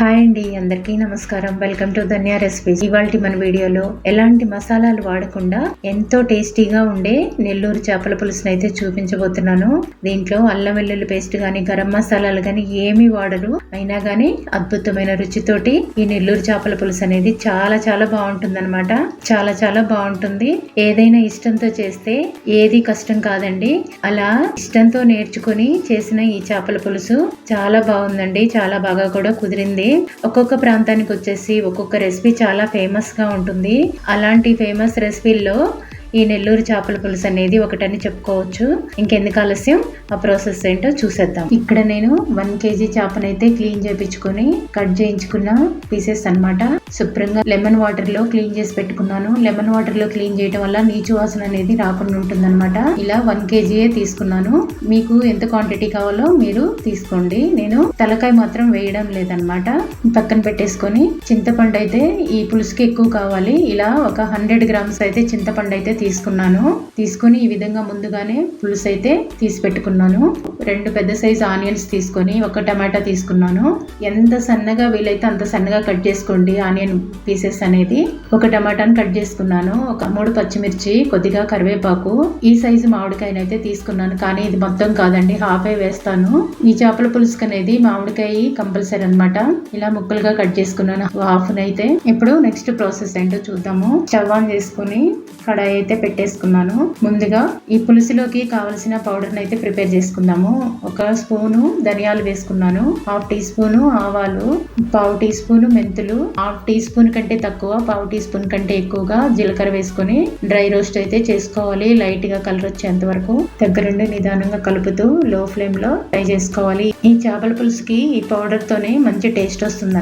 Hi అండి అందరికీ నమస్కారం. వెల్కమ్ టు ధన్య రెసిపీస్ ఇవాళ మన వీడియోలో ఎలాంటి మసాలాలు వాడకుండా ఎంతో టేస్టీగా ఉండే నెల్లూరు చేపల పులుసును అయితే చూపించబోతున్నాను. దీంట్లో అల్లం వెల్లుల్లి పేస్ట్ గానీ గరం మసాలాలు గానీ ఏమీ వాడరు. అయినా గానీ అద్భుతమైన రుచితోటి ఈ నెల్లూరు చేపల పులుసు అనేది చాలా చాలా బాగుంటుంది చాలా చాలా బాగుంటుంది. ఏదైనా ఇష్టంతో చేస్తే ఏది కష్టం కాదండి. అలా ఇష్టంతో నేర్చుకుని చేసిన ఈ చేపల పులుసు చాలా బాగుందండి. చాలా బాగా కూడా కుదిరింది. ఒక్కొక్క ప్రాంతానికి వచ్చేసి ఒక్కొక్క రెసిపీ చాలా ఫేమస్గా ఉంటుంది. అలాంటి ఫేమస్ రెసిపీల్లో ఈ నెల్లూరు చేపల పులుసు అనేది ఒకటని చెప్పుకోవచ్చు. ఇంకెందుకు ఆలస్యం? ఆ ప్రాసెస్ ఏంటో చూసేద్దాం. ఇక్కడ నేను వన్ కేజీ చేపనైతే క్లీన్ చేయించుకొని కట్ చేయించుకున్న పీసెస్ అన్నమాట. శుభ్రంగా లెమన్ వాటర్లో క్లీన్ చేసి పెట్టుకున్నాను. లెమన్ వాటర్లో క్లీన్ చేయడం వల్ల నీచు వాసన అనేది రాకుండా ఉంటుందన్నమాట. ఇలా వన్ కేజీయే తీసుకున్నాను. మీకు ఎంత క్వాంటిటీ కావాలో మీరు తీసుకోండి. నేను తలకాయ మాత్రం వేయడం లేదనమాట పక్కన పెట్టేసుకొని చింతపండు అయితే ఈ పులుసుకి ఎక్కువ కావాలి. ఇలా ఒక హండ్రెడ్ గ్రామ్స్ అయితే చింతపండు అయితే తీసుకున్నాను. తీసుకొని ఈ విధంగా ముందుగానే పులుసు అయితే తీసి పెట్టుకున్నాను. రెండు పెద్ద సైజ్ ఆనియన్స్ తీసుకొని ఒక టమాటా తీసుకున్నాను. ఎంత సన్నగా వీలైతే అంత సన్నగా కట్ చేసుకోండి. ఆనియన్ పీసెస్ అనేది ఒక టమాటాని కట్ చేసుకున్నాను. ఒక మూడు పచ్చిమిర్చి కొద్దిగా కరివేపాకు. ఈ సైజు మామిడికాయనైతే తీసుకున్నాను. కానీ ఇది మొత్తం కాదండి హాఫ్ ఏ వేస్తాను. ఈ చేపల పులుసుకు అనేది మామిడికాయ కంపల్సరీ అన్నమాట. ఇలా ముక్కలుగా కట్ చేసుకున్నాను హాఫ్ అయితే ఇప్పుడు నెక్స్ట్ ప్రాసెస్ ఏంటో చూద్దాము. స్టవ్ ఆన్ చేసుకుని కడాయి అయితే పెట్టేసుకున్నాను. ముందుగా ఈ పులుసులోకి కావలసిన పౌడర్ అయితే ప్రిపేర్ చేసుకుందాము. ఒక స్పూను ధనియాలు వేసుకున్నాను. హాఫ్ టీ స్పూను ఆవాలు పావు టీ స్పూను మెంతులు హాఫ్ టీ స్పూన్ కంటే తక్కువ పావు టీ స్పూన్ కంటే ఎక్కువగా జీలకర్ర వేసుకొని డ్రై రోస్ట్ అయితే చేసుకోవాలి. లైట్గా కలర్ వచ్చేంత వరకు దగ్గరుండి నిదానంగా కలుపుతూ లో ఫ్లేమ్లో ఫ్రై చేసుకోవాలి. ఈ చేపల పులుసుకి ఈ పౌడర్ తోనే మంచి టేస్ట్ వస్తుంది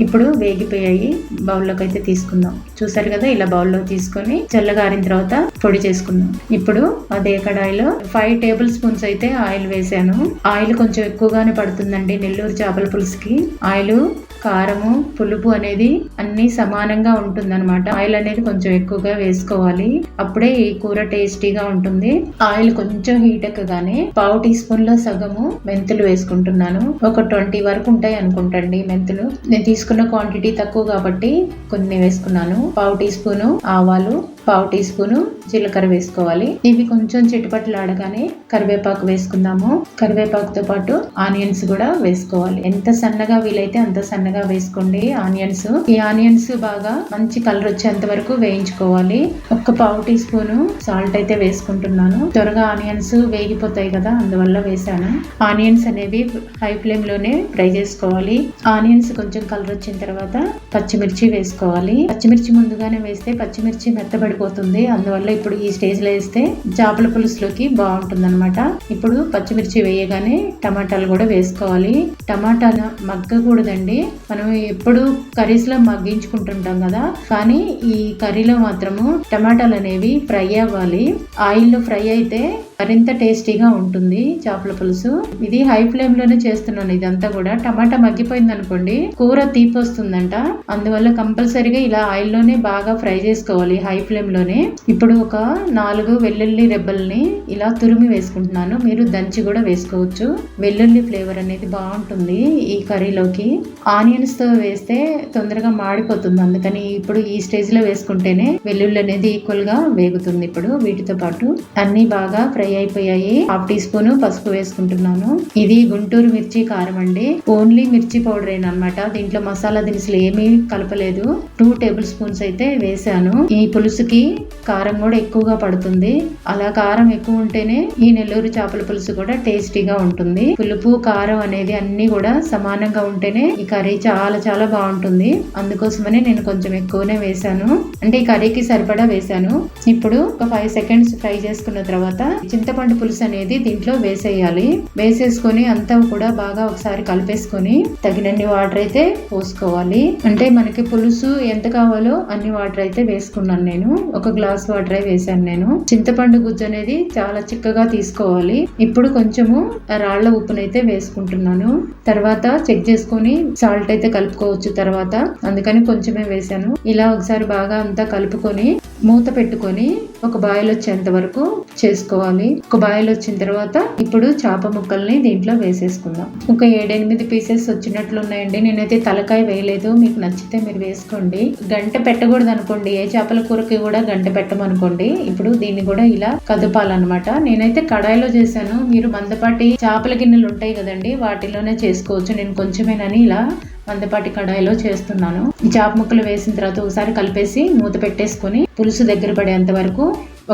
ఇప్పుడు వేగిపోయాయి. బౌల్లోకి అయితే తీసుకుందాం. చూసారు కదా ఇలా బౌల్లో తీసుకొని చల్లగారిన తర్వాత పొడి చేసుకుందాం. ఇప్పుడు అదే కడాయిలో ఫైవ్ టేబుల్ స్పూన్స్ అయితే ఆయిల్ వేసాను. ఆయిల్ కొంచెం ఎక్కువగానే పడుతుందండి నెల్లూరు చేపల పులుసుకి. ఆయిల్ కారము పులుపు అనేది అన్ని సమానంగా ఉంటుందన్నమాట. ఆయిల్ అనేది కొంచెం ఎక్కువగా వేసుకోవాలి. అప్పుడే ఈ కూర టేస్టీగా ఉంటుంది. ఆయిల్ కొంచెం హీట్ ఎక్కగానే పావు టీ స్పూన్లో సగము మెంతులు తీసుకుంటున్నాను. ఒక ట్వంటీ వరకు ఉంటాయి అనుకుంటండి మెంతులు. నేను తీసుకున్న క్వాంటిటీ తక్కువ కాబట్టి కొన్ని వేసుకున్నాను. పావు టీ స్పూను ఆవాలు పావు టీ స్పూను జీలకర్ర వేసుకోవాలి. ఇవి కొంచెం చిటపట్లాడగానే కరివేపాకు వేసుకుందాము. కరివేపాకుతో పాటు ఆనియన్స్ కూడా వేసుకోవాలి. ఎంత సన్నగా వీలైతే అంత సన్నగా వేసుకోండి ఆనియన్స్. ఈ ఆనియన్స్ బాగా మంచి కలర్ వచ్చేంత వరకు వేయించుకోవాలి. ఒక్క పావు టీ స్పూను సాల్ట్ అయితే వేసుకుంటున్నాను. త్వరగా ఆనియన్స్ వేగిపోతాయి కదా అందువల్ల వేసాను. ఆనియన్స్ అనేవి హై ఫ్లేమ్లోనే ఫ్రై చేసుకోవాలి. ఆనియన్స్ కొంచెం కలర్ వచ్చిన తర్వాత పచ్చిమిర్చి వేసుకోవాలి. పచ్చిమిర్చి ముందుగానే వేస్తే పచ్చిమిర్చి మెత్తబడి పడిపోతుంది అందువల్ల ఇప్పుడు ఈ స్టేజ్లో వేస్తే చేపల పులుసులోకి బాగుంటుంది అనమాట ఇప్పుడు పచ్చిమిర్చి వేయగానే టమాటాలు కూడా వేసుకోవాలి. టమాటాలు మగ్గకూడదండి. మనం ఎప్పుడు కర్రీస్లో మగ్గించుకుంటుంటాం కదా. కానీ ఈ కర్రీలో మాత్రము టమాటాలు అనేవి ఫ్రై అవ్వాలి. ఆయిల్లో ఫ్రై అయితే మరింత టేస్టీగా ఉంటుంది చేపల పులుసు. ఇది హై ఫ్లేమ్లోనే చేస్తున్నాను ఇదంతా కూడా. టమాటా మగ్గిపోయింది అనుకోండి కూర తీపి వస్తుందంట అందువల్ల కంపల్సరీగా ఇలా ఆయిల్లోనే బాగా ఫ్రై చేసుకోవాలి హై ఫ్లేమ్ లోనే ఇప్పుడు ఒక నాలుగు వెల్లుల్లి రెబ్బల్ని ఇలా తురిమి వేసుకుంటున్నాను. మీరు దంచి కూడా వేసుకోవచ్చు. వెల్లుల్లి ఫ్లేవర్ అనేది బాగుంటుంది ఈ కర్రీలోకి. ఆనియన్స్తో వేస్తే తొందరగా మాడిపోతుంది. అందుకని ఇప్పుడు ఈ స్టేజ్లో వేసుకుంటేనే వెల్లుల్లి అనేది ఈక్వల్గా వేగుతుంది ఇప్పుడు. వీటితో పాటు అన్ని బాగా ఫ్రై అయిపోయాయి. హాఫ్ టీ స్పూన్ పసుపు వేసుకుంటున్నాను. ఇది గుంటూరు మిర్చి కారం అండి. ఓన్లీ మిర్చి పౌడర్ అనమాట దీంట్లో మసాలా దినుసులు ఏమీ కలపలేదు. టూ టేబుల్ స్పూన్స్ అయితే వేసాను. ఈ పులుసు పులుసుకి కారం కూడా ఎక్కువగా పడుతుంది. అలా కారం ఎక్కువ ఉంటేనే ఈ నెల్లూరు చేపల పులుసు కూడా టేస్టీగా ఉంటుంది. పులుపు కారం అనేది అన్ని కూడా సమానంగా ఉంటేనే ఈ కర్రీ చాలా చాలా బాగుంటుంది. అందుకోసమని నేను కొంచెం ఎక్కువనే వేసాను అంటే ఈ కర్రీకి సరిపడా వేసాను ఇప్పుడు ఒక ఫైవ్ సెకండ్స్ ఫ్రై చేసుకున్న తర్వాత చింతపండు పులుసు అనేది దీంట్లో వేసేయాలి. వేసేసుకొని అంతా కూడా బాగా ఒకసారి కలిపేసుకొని తగినన్ని వాటర్ అయితే పోసుకోవాలి. అంటే మనకి పులుసు ఎంత కావాలో అన్ని వాటర్ అయితే వేసుకున్నాను నేను. ఒక గ్లాస్ వాటర్ వేసాను నేను. చింతపండు గుజ్జు అనేది చాలా చిక్కగా తీసుకోవాలి. ఇప్పుడు కొంచెము రాళ్ళ ఉప్పునైతే వేసుకుంటున్నాను. తర్వాత చెక్ చేసుకొని సాల్ట్ అయితే కలుపుకోవచ్చు తర్వాత. అందుకని కొంచెమే వేసాను ఇలా ఒకసారి బాగా అంతా కలుపుకొని మూత పెట్టుకొని ఒక బాయిల్ వచ్చేంత వరకు చేసుకోవాలి. ఒక బాయిల్ వచ్చిన తర్వాత ఇప్పుడు చేప ముక్కల్ని దీంట్లో వేసేసుకుందాం. ఒక ఏడెనిమిది పీసెస్ వచ్చినట్లు ఉన్నాయండి నేనైతే తలకాయ వేయలేదు. మీకు నచ్చితే మీరు వేసుకోండి. గంట పెట్టకూడదు అనుకోండి ఏ చేపల కూరకి కూడా గంట పెట్టమనుకోండి. ఇప్పుడు దీన్ని కూడా ఇలా కదపాలన్నమాట. నేనైతే కడాయిలో చేశాను. మీరు మందపాటి చేపల గిన్నెలు ఉంటాయి కదండి వాటిలోనే చేసుకోవచ్చు. నేను కొంచెమేనని ఇలా మందపాటి కడాయిలో చేస్తున్నాను. ఈ చేప ముక్కలు వేసిన తర్వాత ఒకసారి కలిపేసి మూత పెట్టేసుకొని పులుసు దగ్గర పడేంత వరకు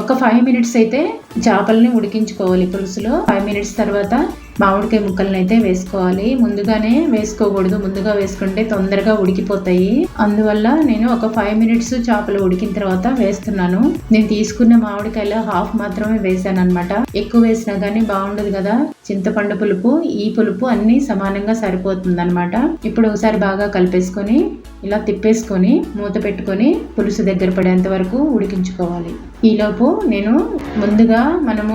ఒక ఫైవ్ మినిట్స్ అయితే చేపలని ఉడికించుకోవాలి పులుసులో. ఫైవ్ మినిట్స్ తర్వాత మామిడికాయ ముక్కలను అయితే వేసుకోవాలి. ముందుగానే వేసుకోకూడదు. ముందుగా వేసుకుంటే తొందరగా ఉడికిపోతాయి. అందువల్ల నేను ఒక ఫైవ్ మినిట్స్ చేపలు ఉడికిన తర్వాత వేస్తున్నాను. నేను తీసుకున్న మామిడికాయలో హాఫ్ మాత్రమే వేసాను అనమాట ఎక్కువ వేసినా కానీ బాగుండదు కదా. చింతపండు పులుపు ఈ పులుపు అన్ని సమానంగా సరిపోతుంది అనమాట ఇప్పుడు ఒకసారి బాగా కలిపేసుకొని ఇలా తిప్పేసుకొని మూత పెట్టుకొని పులుసు దగ్గర పడేంత వరకు ఉడికించుకోవాలి. ఈలోపు నేను ముందుగా మనము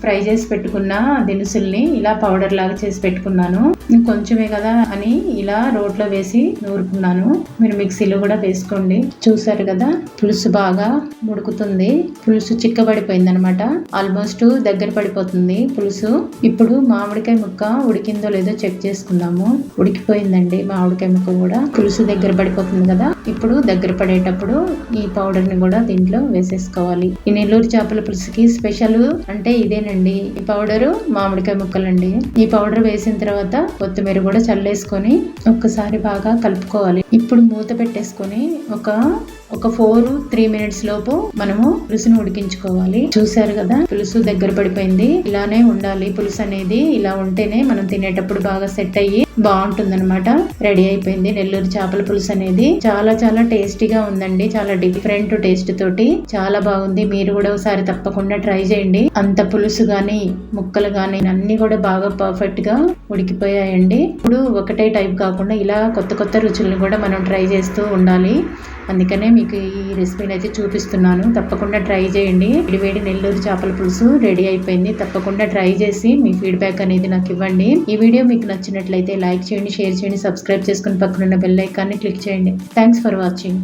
ఫ్రై చేసి పెట్టుకున్న దినుసుల్ని ఇలా పౌడర్ లాగా చేసి పెట్టుకున్నాను. కొంచెమే కదా అని ఇలా రోట్లో వేసి నూరుకున్నాను. మీరు మిక్సీలో కూడా వేసుకోండి. చూసారు కదా పులుసు బాగా ఉడుకుతుంది పులుసు చిక్కబడిపోయింది అనమాట ఆల్మోస్ట్ దగ్గర పడిపోతుంది పులుసు. ఇప్పుడు మామిడికాయ ముక్క ఉడికిందో లేదో చెక్ చేసుకుందాము. ఉడికిపోయిందండి మామిడికాయ ముక్క కూడా. పులుసు దగ్గర పడిపోతుంది కదా. ఇప్పుడు దగ్గర పడేటప్పుడు ఈ పౌడర్ని కూడా దీంట్లో వేసేసుకోవాలి. ఈ నెల్లూరు చేపల పులుసుకి స్పెషల్ అంటే ఇదేనండి. ఈ పౌడర్ మామిడికాయ ముక్కలండి. ఈ పౌడర్ వేసిన తర్వాత కొత్తిమీర కూడా చల్లేసుకొని ఒక్కసారి బాగా కలుపుకోవాలి. ఇప్పుడు మూత పెట్టేసుకొని ఒక ఒక ఫోర్ త్రీ మినిట్స్ లోపు మనము పులుసును ఉడికించుకోవాలి. చూసారు కదా పులుసు దగ్గర పడిపోయింది. ఇలానే ఉండాలి. పులుసు అనేది ఇలా ఉంటేనే మనం తినేటప్పుడు బాగా సెట్ అయ్యి బాగుంటుంది అనమాట రెడీ అయిపోయింది. నెల్లూరు చేపల పులుసు అనేది చాలా చాలా టేస్టీగా ఉందండి. చాలా డిఫరెంట్ టేస్ట్ తోటి చాలా బాగుంది. మీరు కూడా ఒకసారి తప్పకుండా ట్రై చేయండి. అంత పులుసు గాని ముక్కలు గాని అన్ని కూడా బాగా పర్ఫెక్ట్గా ఉడికిపోయాయండి. ఇప్పుడు ఒకటే టైప్ కాకుండా ఇలా కొత్త కొత్త రుచులను కూడా మనం ట్రై చేస్తూ ఉండాలి. అందుకనే మీకు ఈ రెసిపీని అయితే చూపిస్తున్నాను. తప్పకుండా ట్రై చేయండి. వేడి నెల్లూరు చేపల పులుసు రెడీ అయిపోయింది. తప్పకుండా ట్రై చేసి మీ ఫీడ్బ్యాక్ అనేది నాకు ఇవ్వండి. ఈ వీడియో మీకు నచ్చినట్లయితే లైక్ చేయండి షేర్ చేయండి సబ్స్క్రైబ్ చేసుకుని పక్కనున్న బెల్ ఐకాన్ని క్లిక్ చేయండి. Thanks for watching.